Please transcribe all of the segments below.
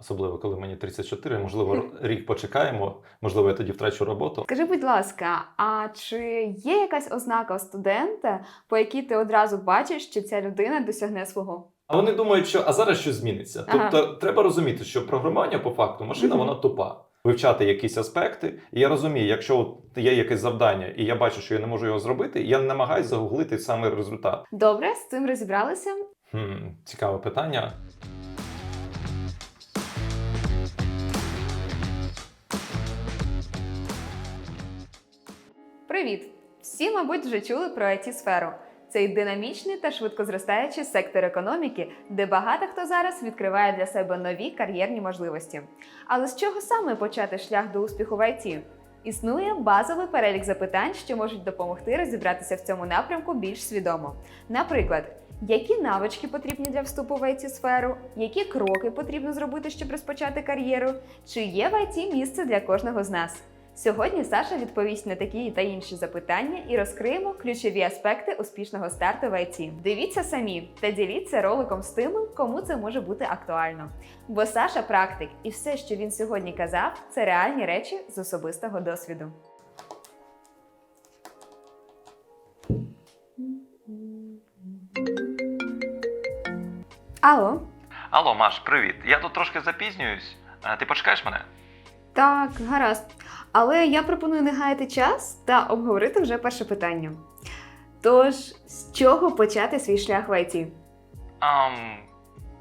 Особливо, коли мені 34, можливо, рік почекаємо, можливо, я тоді втрачу роботу. Скажи, будь ласка, а чи є якась ознака у студента, по якій ти одразу бачиш, що ця людина досягне свого? А вони думають, що а зараз що зміниться. Ага. Тобто треба розуміти, що програмування по факту машина вона тупа. Вивчати якісь аспекти, і я розумію, якщо от є якесь завдання, і я бачу, що я не можу його зробити, я намагаюся загуглити саме результат. Добре, з цим розібралися. Хм, цікаве питання. Привіт! Всі, мабуть, вже чули про it сферу Цей динамічний та швидко зростаючий сектор економіки, де багато хто зараз відкриває для себе нові кар'єрні можливості. Але з чого саме почати шлях до успіху в IT? Існує базовий перелік запитань, що можуть допомогти розібратися в цьому напрямку більш свідомо. Наприклад, які навички потрібні для вступу в it сферу які кроки потрібно зробити, щоб розпочати кар'єру, чи є в IT місце для кожного з нас? Сьогодні Саша відповість на такі та інші запитання і розкриємо ключові аспекти успішного старту в IT. Дивіться самі та діліться роликом з тими, кому це може бути актуально. Бо Саша практик, і все, що він сьогодні казав, це реальні речі з особистого досвіду. Алло, Алло, Маш, привіт. Я тут трошки запізнююсь. Ти почекаєш мене? Так, гаразд. Але я пропоную не гаяти час та обговорити вже перше питання. Тож, з чого почати свій шлях в IT? Ам,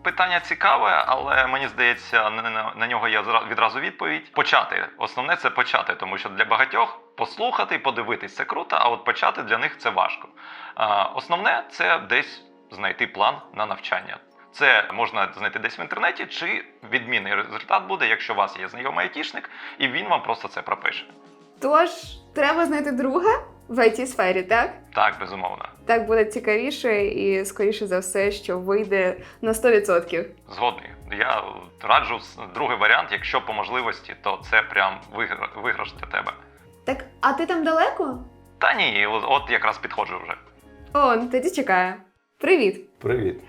питання цікаве, але мені здається, на, на, на нього є відразу відповідь. Почати. Основне це почати, тому що для багатьох послухати подивитись це круто, а от почати для них це важко. А, основне це десь знайти план на навчання. Це можна знайти десь в інтернеті, чи відмінний результат буде, якщо у вас є знайомий айтішник, і він вам просто це пропише. Тож, треба знайти друга в it сфері так? Так, безумовно. Так буде цікавіше і скоріше за все, що вийде на 100%. Згодний. Я раджу другий варіант, якщо по можливості, то це прям вигра- виграш для тебе. Так, а ти там далеко? Та ні, от, якраз підходжу вже. О, тоді чекаю. Привіт! Привіт.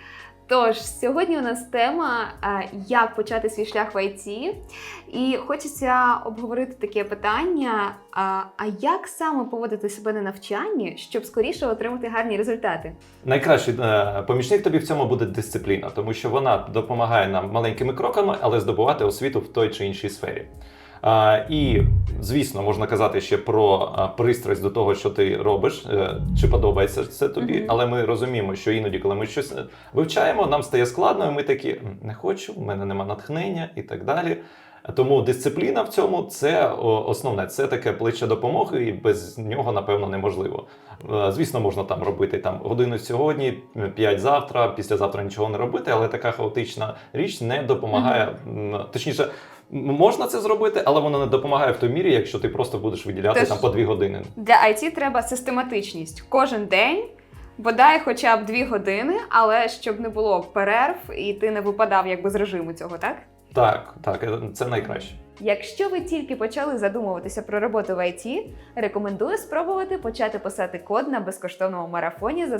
Тож, сьогодні у нас тема як почати свій шлях в IT. І хочеться обговорити таке питання: а, а як саме поводити себе на навчанні, щоб скоріше отримати гарні результати? Найкращий е, помічник тобі в цьому буде дисципліна, тому що вона допомагає нам маленькими кроками, але здобувати освіту в той чи іншій сфері. І, звісно, можна казати ще про пристрасть до того, що ти робиш, е, чи подобається це тобі, Мгм. але ми розуміємо, що іноді, коли ми щось е, вивчаємо, нам стає складно, і ми такі не хочу, в мене нема натхнення і так далі. Тому дисципліна в цьому це основне. Це таке плече допомоги, і без нього, напевно, неможливо. Е, Звісно, можна там робити там годину сьогодні, п'ять завтра, післязавтра нічого не робити, але така хаотична річ не допомагає. м, Точніше, м, можна це зробити, але воно не допомагає в той мірі, якщо ти просто будеш виділяти Тож там по дві години. Для IT треба систематичність. Кожен день, бодай хоча б дві години, але щоб не було перерв і ти не випадав якби з режиму цього, так? Так, так, е, це найкраще. Якщо ви тільки почали задумуватися про роботу в IT, рекомендую спробувати почати писати код на безкоштовному марафоні з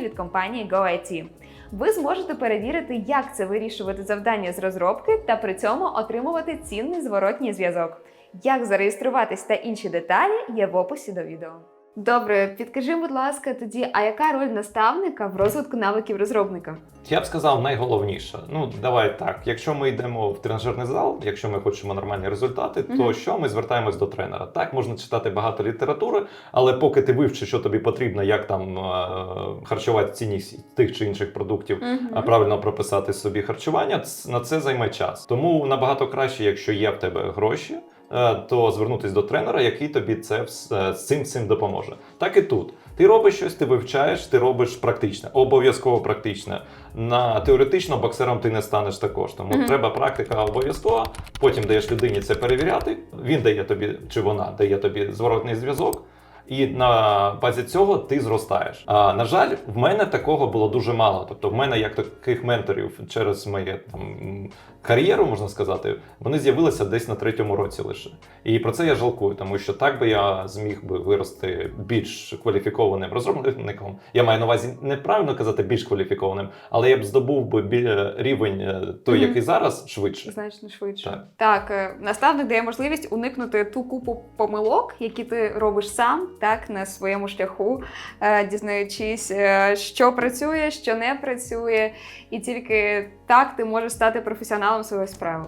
від компанії GoIT. Ви зможете перевірити, як це вирішувати завдання з розробки та при цьому отримувати цінний зворотній зв'язок. Як зареєструватись та інші деталі є в описі до відео. Добре, підкажи, будь ласка, тоді, а яка роль наставника в розвитку навиків розробника? Я б сказав найголовніше. Ну давай так. Якщо ми йдемо в тренажерний зал, якщо ми хочемо нормальні результати, то Мгм. що ми звертаємось до тренера? Так, можна читати багато літератури, але поки ти вивчиш, що тобі потрібно, як там е- харчувати цінність тих чи інших продуктів, а правильно прописати собі харчування, на це займе час. Тому набагато краще, якщо є в тебе гроші. Е, То звернутись до тренера, який тобі це е, з цим цим допоможе. Так і тут. Ти робиш щось, ти вивчаєш, ти робиш практичне, обов'язково практичне. На теоретично боксером ти не станеш також. Тому Мгм. треба практика обов'язкова. Потім даєш людині це перевіряти. Він дає тобі, чи вона дає тобі зворотний зв'язок. І на базі цього ти зростаєш. А на жаль, в мене такого було дуже мало. Тобто, в мене як таких менторів через моє там кар'єру, можна сказати, вони з'явилися десь на третьому році лише. І про це я жалкую, тому що так би я зміг би вирости більш кваліфікованим розробником. Я маю на увазі неправильно казати більш кваліфікованим, але я б здобув би бі- рівень е, той, Мгм. який зараз, швидше. Значно швидше. Так. Так, е, наставник дає можливість уникнути ту купу помилок, які ти робиш сам, так, на своєму шляху, е, дізнаючись, е, що працює, що не працює, і тільки так ти можеш стати професіоналом своєї справи.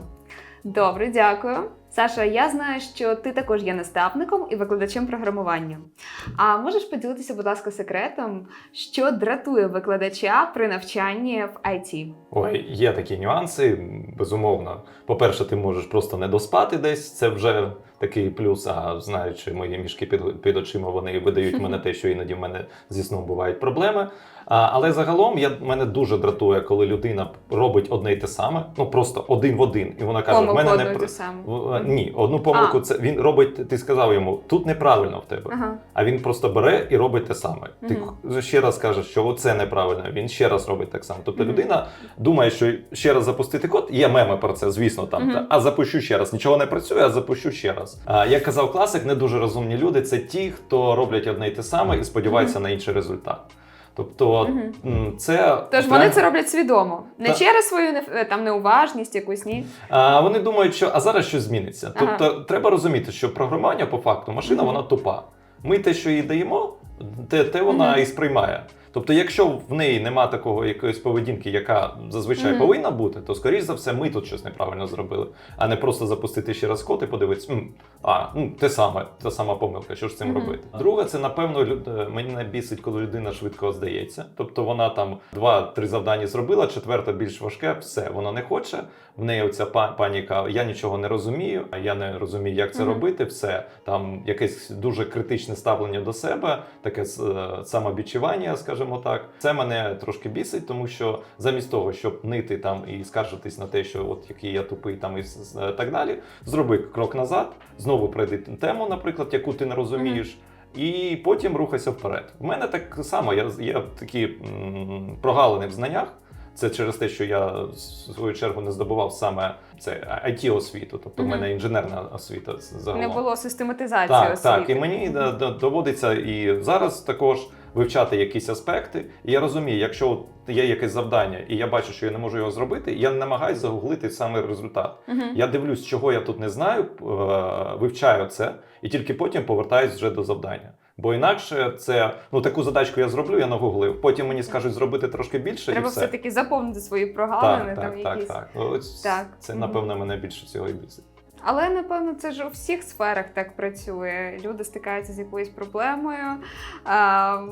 Добре, дякую. Саша, я знаю, що ти також є наставником і викладачем програмування. А можеш поділитися, будь ласка, секретом, що дратує викладача при навчанні в IT? Ой, є такі нюанси, безумовно. По-перше, ти можеш просто не доспати десь, це вже такий плюс. А знаючи мої мішки під, під очима, вони видають мене те, що іноді в мене зі сном бувають проблеми. А, але загалом я, мене дуже дратує, коли людина робить одне й те саме, ну просто один в один, і вона каже: Помилку мене не і пр- ту саму. В- е, Ні, одну помилку А. це він робить. Ти сказав йому, тут неправильно в тебе. Ага. А він просто бере і робить те саме. Ти ще раз кажеш, що оце неправильно. Він ще раз робить так само. Тобто Мгм. людина думає, що ще раз запустити код. Є меми про це, звісно, там Мгм. та, а запущу ще раз. Нічого не працює, а запущу ще раз. А як казав класик, не дуже розумні люди. Це ті, хто роблять одне й те саме і сподіваються на інший результат. Тобто, угу. це Тож вони це роблять свідомо, не Та- через свою е, там неуважність, якусь ні. А вони думають, що а зараз щось зміниться. Ага. Тобто треба розуміти, що програмування по факту машина угу. вона тупа. Ми те, що їй даємо, те, те вона угу. і сприймає. Тобто, якщо в неї нема такого якоїсь поведінки, яка зазвичай Мгм. повинна бути, то скоріш за все, ми тут щось неправильно зробили, а не просто запустити ще раз код і подивитися, а ну те саме, та сама помилка, що ж з цим Мгм. робити. Друге, це напевно люд- е, мені не бісить, коли людина швидко здається. Тобто вона там два-три завдання зробила, четверте більш важке, все, вона не хоче. В неї оця па- паніка, я нічого не розумію, я не розумію, як це Мгм. робити. Все там якесь дуже критичне ставлення до себе, таке е, самобічування, скажімо так. Це мене трошки бісить, тому що замість того, щоб нити там і скаржитись на те, що от який я тупий, там і с- так далі, зроби крок назад, знову пройди тему, наприклад, яку ти не розумієш. І потім рухайся вперед. У мене так само, я, я такі м, прогалини в знаннях. Це через те, що я в свою чергу не здобував саме це it освіту, тобто в мене інженерна освіта загалом. Не було систематизації Так, освіти. так. І мені доводиться і зараз також вивчати якісь аспекти. І я розумію, якщо от є якесь завдання, і я бачу, що я не можу його зробити, я не намагаюся загуглити саме результат. Мгм. Я дивлюсь, чого я тут не знаю, е, вивчаю це, і тільки потім повертаюсь вже до завдання. Бо інакше це ну таку задачку я зроблю, я нагуглив. Потім мені скажуть зробити трошки більше, Треба і все. все-таки заповнити свої прогалини. так, там так, так, якісь. так. Ось Так. це напевно мене більше всього і бісить. Але напевно це ж у всіх сферах так працює. Люди стикаються з якоюсь проблемою,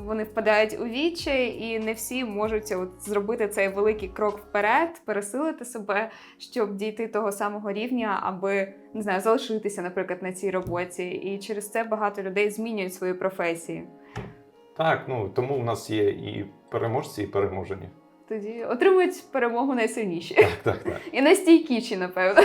вони впадають у відчай, і не всі можуть от зробити цей великий крок вперед, пересилити себе, щоб дійти того самого рівня, аби не знаю, залишитися, наприклад, на цій роботі. І через це багато людей змінюють свої професії. Так, ну тому в нас є і переможці, і переможені. Тоді отримують перемогу найсильніші. Так, так, так. І найстійкіші, напевно.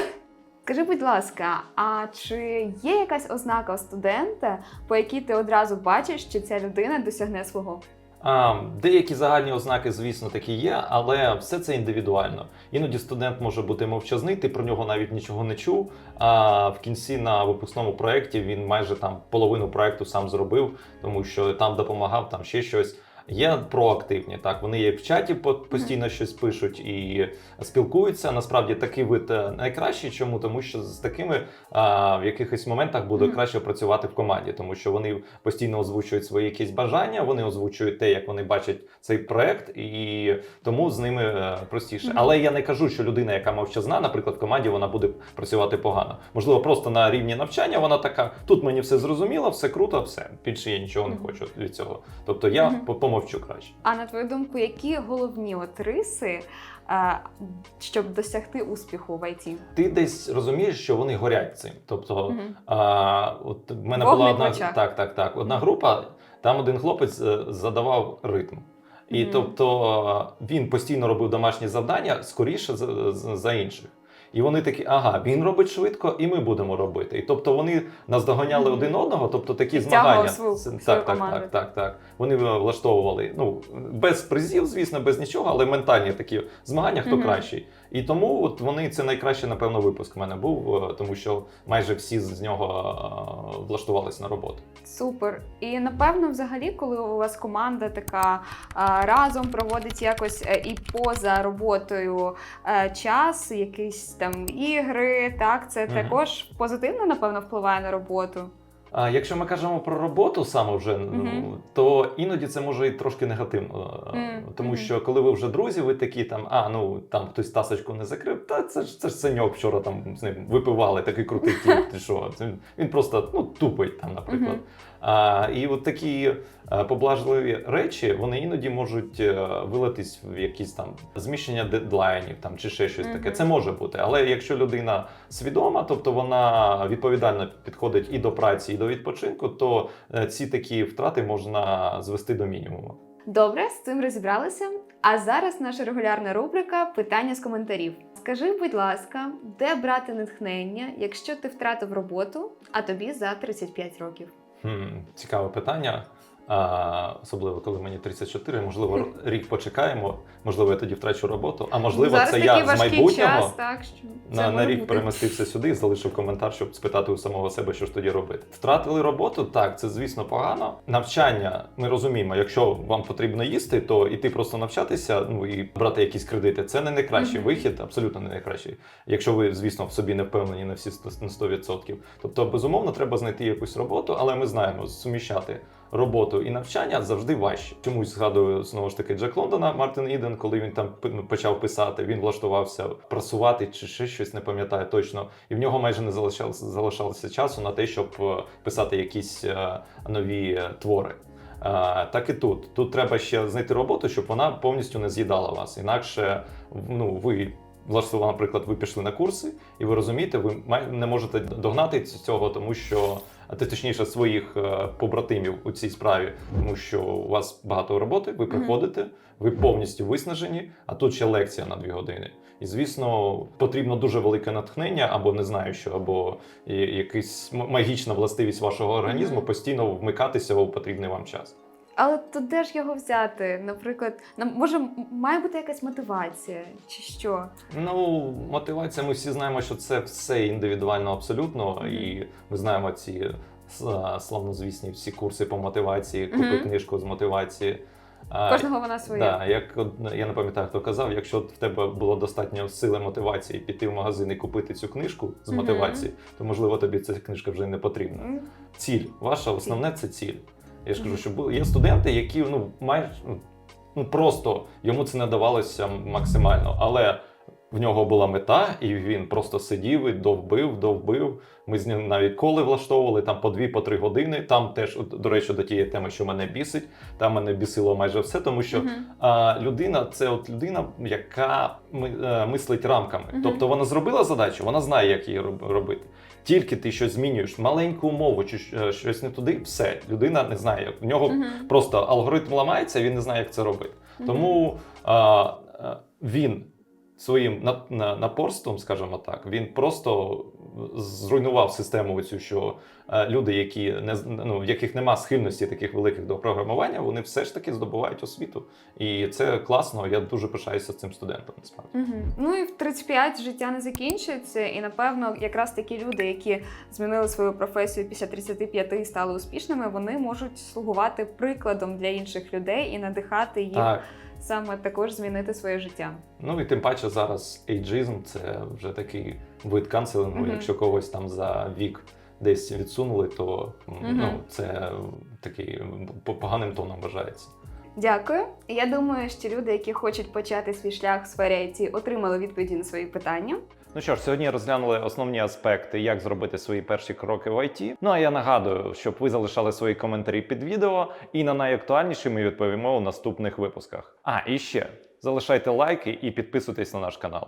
Скажи, будь ласка, а чи є якась ознака у студента, по якій ти одразу бачиш, що ця людина досягне свого? А, деякі загальні ознаки, звісно, такі є, але все це індивідуально. Іноді студент може бути мовчазний, ти про нього навіть нічого не чув. А в кінці на випускному проєкті він майже там половину проєкту сам зробив, тому що там допомагав, там ще щось. Є проактивні, так вони є в чаті по- постійно щось пишуть і спілкуються. Насправді такий вид е, найкращий. Чому? Тому що з такими а, в якихось моментах буде краще працювати в команді, тому що вони постійно озвучують свої якісь бажання, вони озвучують те, як вони бачать цей проект, і тому з ними е, простіше. Але я не кажу, що людина, яка мовчазна, наприклад, в команді вона буде працювати погано. Можливо, просто на рівні навчання вона така: тут мені все зрозуміло, все круто, все більше я нічого не хочу від цього. Тобто я по- помовчу краще. А на твою думку, які головні от риси, е, щоб досягти успіху в ІТ? Ти десь розумієш, що вони горять цим. Тобто. А, от в мене Вогник була одна очах. так, так, так. Одна група, там один хлопець е, задавав ритм. І Мгм. тобто він постійно робив домашні завдання скоріше за- за інших. І вони такі, ага, він робить швидко, і ми будемо робити. І тобто вони наздоганяли Мгм. один одного, тобто такі змагання. свою- свою так, так, так, так, так. Вони влаштовували ну без призів, звісно, без нічого, але ментальні такі змагання, хто Мгм. кращий. І тому от вони це найкращий, напевно, випуск в мене був, е, тому що майже всі з нього е, влаштувалися на роботу. Супер. І напевно, взагалі, коли у вас команда така разом проводить якось е, і поза роботою е, час, якісь там ігри, так це Мгм. також позитивно, напевно, впливає на роботу. А якщо ми кажемо про роботу саме вже, ну, Мгм. то іноді це може і трошки негативно. mm -hmm. Тому що коли ви вже друзі, ви такі там, а ну там хтось тасочку не закрив, та це ж це ж синьок вчора там з ним випивали, такий крутий тіп, ти що? Він, просто ну, тупить там, наприклад. Мгм. А, і от такі е, поблажливі речі, вони іноді можуть е, вилитись в якісь там зміщення дедлайнів там, чи ще щось таке. Мгм. Це може бути. Але якщо людина свідома, тобто вона відповідально підходить і до праці, і до відпочинку, то е, ці такі втрати можна звести до мінімуму. Добре, з цим розібралися. А зараз наша регулярна рубрика Питання з коментарів. Скажи, будь ласка, де брати натхнення, якщо ти втратив роботу, а тобі за 35 років? Цікаве питання. А, особливо коли мені 34, можливо, рік почекаємо, можливо, я тоді втрачу роботу, а можливо, зараз це я з майбутнього час, так що на, на рік бути. перемістився сюди і залишив коментар, щоб спитати у самого себе, що ж тоді робити. Втратили роботу, так, це звісно погано. Навчання, ми розуміємо, якщо вам потрібно їсти, то іти просто навчатися, ну і брати якісь кредити. Це не найкращий Мгм. вихід, абсолютно не найкращий. Якщо ви, звісно, в собі не впевнені на всі 100%. на 100%. Тобто, безумовно, треба знайти якусь роботу, але ми знаємо, суміщати роботу і навчання завжди важче. Чомусь згадую знову ж таки Джек Лондона, Мартин Іден, коли він там пи- почав писати, він влаштувався працювати чи ще щось, не пам'ятаю точно. І в нього майже не залишалося, залишалося часу на те, щоб е, писати якісь е, нові е, твори. Так і тут. Тут треба ще знайти роботу, щоб вона повністю не з'їдала вас. Інакше ну, ви влаштували, наприклад, ви пішли на курси, і ви розумієте, ви не можете догнати цього, тому що а ти точніше своїх е, побратимів у цій справі, тому що у вас багато роботи, ви приходите, ви повністю виснажені, а тут ще лекція на дві години. І звісно, потрібно дуже велике натхнення, або не знаю що, або якась магічна властивість вашого організму постійно вмикатися у потрібний вам час. Але то де ж його взяти? Наприклад, нам може має бути якась мотивація, чи що? Ну, мотивація, ми всі знаємо, що це все індивідуально абсолютно, Мгм. і ми знаємо ці славнозвісні всі курси по мотивації, купи Мгм. книжку з мотивації. Кожного вона своя. Да, як я не пам'ятаю, хто казав, якщо в тебе було достатньо сили мотивації піти в магазин і купити цю книжку з мотивації, то можливо тобі ця книжка вже не потрібна. М, Ціль, ваша основне це ціль. Я ж кажу, що є студенти, які ну майже ну, ну просто йому це не давалося максимально, але в нього була мета, і він просто сидів і довбив, довбив. Ми з ним навіть коли влаштовували там по дві, по три години. Там теж, до речі, до тієї теми, що мене бісить, там мене бісило майже все, тому що мгм. а, людина це от людина, яка ми, е, мислить рамками. Мгм. Тобто вона зробила задачу, вона знає, як її роб- робити. Тільки ти щось змінюєш, маленьку умову чи е, щось не туди, все, людина не знає, як в нього Мгм. просто алгоритм ламається, він не знає, як це робити. Мгм. Тому а, а, він своїм на- на- напорством, скажімо так, він просто зруйнував систему цю, що е, люди, які не ну, в яких нема схильності таких великих до програмування, вони все ж таки здобувають освіту. І це класно. Я дуже пишаюся цим студентом. Насправді. Мгм. Ну і в 35 життя не закінчується, і напевно, якраз такі люди, які змінили свою професію після 35 і стали успішними, вони можуть слугувати прикладом для інших людей і надихати їх Так. Саме також змінити своє життя. Ну і тим паче зараз ейджизм це вже такий вид канцелингу. Мгм. Якщо когось там за вік десь відсунули, то м, Мгм. ну це такий поганим тоном вважається. Дякую. Я думаю, що люди, які хочуть почати свій шлях в сфері IT, отримали відповіді на свої питання. Ну що ж, сьогодні розглянули основні аспекти, як зробити свої перші кроки в IT. Ну а я нагадую, щоб ви залишали свої коментарі під відео, і на найактуальніші ми відповімо у наступних випусках. А і ще залишайте лайки і підписуйтесь на наш канал.